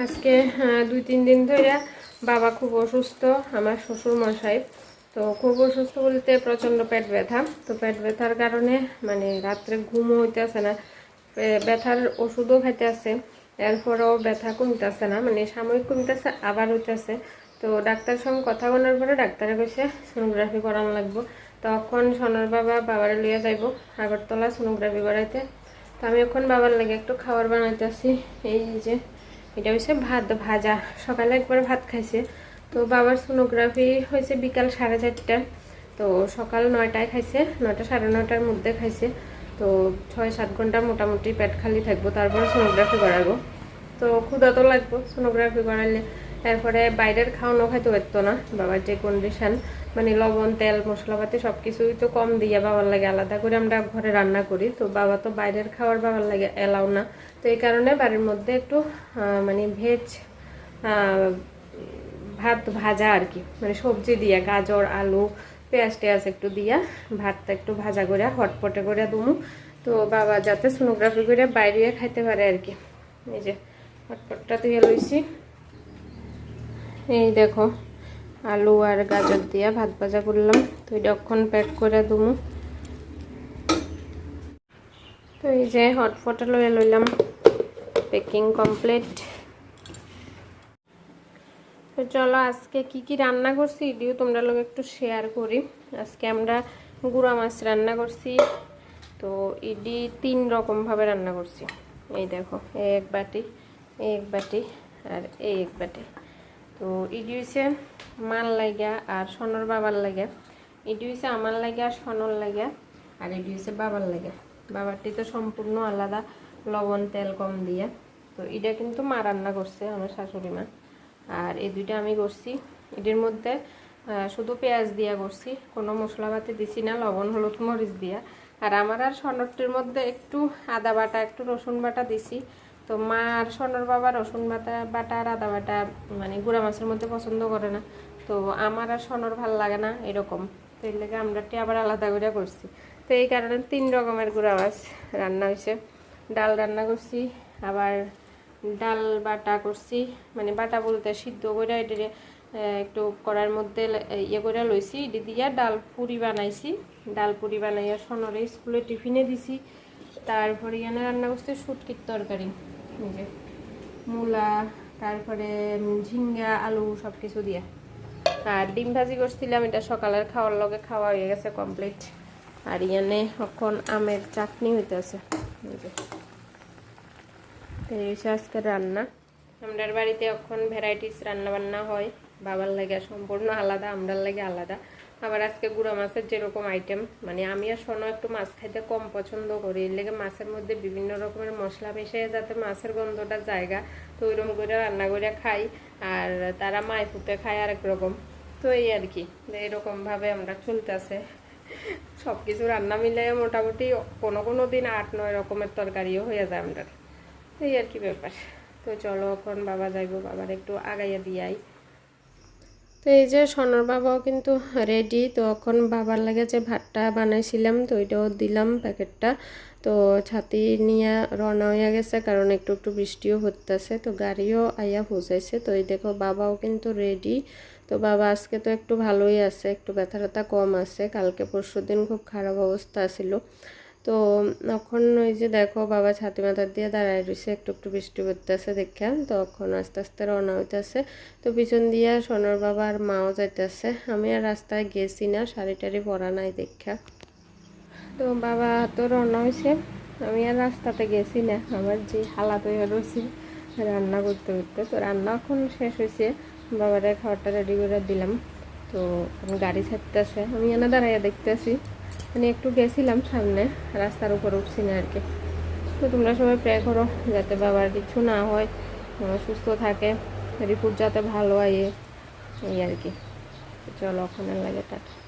আজকে দুই তিন দিন ধরে বাবা খুব অসুস্থ, আমার শ্বশুর মশাই তো খুব অসুস্থ বলতে প্রচণ্ড পেট ব্যথা। তো পেট ব্যথার কারণে মানে রাত্রে ঘুমও হইতেছে না। ব্যথার ওষুধও খাইতে আছে এরপরেও ব্যথা কমতেছে না মানে সাময়িক কমতেছে, আবার হইতেছে। তো ডাক্তারের সঙ্গে কথা বলার পরে ডাক্তারে কইছে, সোনোগ্রাফি করানো লাগবো। তখন সোনার বাবা বাবারে লিয়ে যাইব, আগরতলা সোনোগ্রাফি করাইতে। তো আমি এখন বাবার লাগে একটু খাবার বানাইতেছি। এই যে এটা হচ্ছে ভাত, ভাজা। সকালে একবার ভাত খাইছে। তো বাবার সোনোগ্রাফি হয়েছে বিকাল সাড়ে চারটায় তো সকাল নয়টায় খাইছে। নয়টা সাড়ে নয়টার মধ্যে খাইছে। তো ছয় সাত ঘণ্টা মোটামুটি পেট খালি থাকব, তারপরে সোনোগ্রাফি করাবো। তো ক্ষুদা তো লাগবো সোনোগ্রাফি করাইলে। তারপরে বাইরের খাওয়ানো খাইতে পারতো না, বাবার যে কন্ডিশন মানে লবণ, তেল, মশলাপাতি সব কিছুই তো কম দিয়ে বাবার লাগে আলাদা করে আমরা ঘরে রান্না করি। তো বাবা তো বাইরের খাওয়ার বাবার লাগে এলাও না। তো এই কারণে বাড়ির মধ্যে একটু মানে ভেজ ভাত ভাজা আর কি মানে সবজি দিয়া, গাজর, আলু, পেঁয়াজ টেয়াজ একটু দিয়া, ভাতটা একটু ভাজা করে, হটপটে করে দুমু। তো বাবা যাতে সোনোগ্রাফি করে বাইরে খাইতে পারে আর কি। এই যে, হটপটটা ধুয়ে লইছি। এই দেখো, আলু আর গাজর দিয়া ভাত ভাজা করলাম। তো এটা অক্ষণ প্যাক করে দুমু। তো এই যে হটপটে লয়ে লইলাম। প্যাকিং কমপ্লিট তো চলো আজকে কি কি রান্না করছি, এটিও তোমরা লোক একটু শেয়ার করি। আজকে আমরা গুঁড়া মাছ রান্না করছি। তো ইডি তিন রকম ভাবে রান্না করছি। এই দেখো, এক বাটি এক বাটি আর এই এক বাটি। তো এটি হয়েছে মাল লাগা আর সনর বাবার লাগে এটি হয়েছে আমার লাগে আর সনর লাগে আর এটি হয়েছে বাবার লাগে বাবারটি তো সম্পূর্ণ আলাদা, লবণ, তেল কম দিয়ে। তো এটা কিন্তু মা রান্না করছে, আমার শাশুড়ি মা। আর এই দুইটা আমি করছি। এটির মধ্যে শুধু পেঁয়াজ দিয়া করছি, কোনো মশলাপাতি দিছি না, লবণ, হলুদ, মরিচ দিয়া। আর আমার আর সনরটির মধ্যে একটু আদা বাটা, একটু রসুন বাটা দিছি। তো মা আর সনর বাবা রসুন বাটা বাটা আর আদা বাটা মানে গুঁড়া মাছের মধ্যে পছন্দ করে না। তো আমার আর সনর ভালো লাগে না এরকম। তো এর লেগে আমরাটি আবার আলাদা করে করছি। তো এই কারণে তিন রকমের গুঁড়া মাছ রান্না হয়েছে। ডাল রান্না করছি আবার ডাল বাটা করছি মানে বাটা বলতে সিদ্ধ করে আহ, একটু কড়ার মধ্যে ইয়ে করে লইছি এটি দিয়া ডাল পুরি বানাইছি। ডাল পুরি বানাইয়া সনরে স্কুলে টিফিনে দিছি। তারপরে এখানে রান্না করছি শুটকির তরকারি যে মূলা, তারপরে ঝিঙ্গা, আলু সব কিছু দিয়া। আর ডিম ভাজি করছিলাম, এটা সকালের খাওয়ার লগে খাওয়া হয়ে গেছে কমপ্লিট আর ইয়ানে এখন আমের চাটনি হইতেছে আজকের রান্না। আমরার বাড়িতে এখন ভ্যারাইটিস রান্না বান্না হয়। বাবার লাগে সম্পূর্ণ আলাদা, আমরার লাগে আলাদা। আবার আজকে গুঁড়া মাছের যেরকম আইটেম মানে আমি আর সোনো একটু মাছ খাইতে কম পছন্দ করি। এর লেগে মাছের মধ্যে বিভিন্ন রকমের মশলা মিশিয়ে যাতে মাছের গন্ধটা জায়গা, তো ওইরকম করে রান্না করে খাই। আর তারা মায় ফুটে খায় আরেক রকম। তো এই আর কি এরকমভাবে আমরা চলতেছে। সব কিছু রান্না মিলে মোটামুটি কোনো কোনো দিন আট, নয় রকমের তরকারিও হয়ে যায় আমরা এই আর কি ব্যাপার। তো চলো এখন বাবা যাইবো, বাবার একটু আগাইয়া দিয়াই। তো এই যে সোনার বাবাও কিন্তু রেডি তো এখন বাবার লাগে যে ভাতটা বানাইছিলাম, তো ওইটাও দিলাম প্যাকেটটা। তো ছাতি নিয়ে রওনা হয়ে গেছে, কারণ একটু একটু বৃষ্টিও হতেছে তো গাড়িও আইয়া পৌঁছাইছে। তো এই দেখো বাবাও কিন্তু রেডি তো বাবা আজকে তো একটু ভালোই আছে, একটু ব্যথা ট্যাথা কম আছে, কালকে পরশু দিন খুব খারাপ অবস্থা ছিল তো এখন ওই যে দেখো বাবা ছাতি মাথার দিয়ে দাঁড়ায় রয়েছে, একটু একটু বৃষ্টি পড়তেছে তো এখন আস্তে আস্তে রওনা হইতেছে। তো পিছন দিয়ে সোনার বাবা আর মাও যাইতেছে। আমি আর রাস্তায় গেছি না, শাড়ি টাড়ি পরা নাই দেখা। তো বাবা তো রওনা হয়েছে আমি আর রাস্তাতে গেছি না, আমার যে হালাত হয়ে রয়েছে রান্না করতে করতে। তো রান্না এখন শেষ হয়েছে বাবারে খাবারটা রেডি করে দিলাম। তো গাড়ি ছাড়তেছে, আমি এনে দাঁড়াইয়া দেখতেছি। মানে একটু গেছিলাম সামনে, রাস্তার উপর উঠছি না আর কি। তো তোমরা সবাই প্রে করো যাতে বাবার কিছু না হয় সুস্থ থাকে রিপোর্ট যাতে ভালো আয়ে এই আর কি। চলো, ওখানে লাগে, টাটা।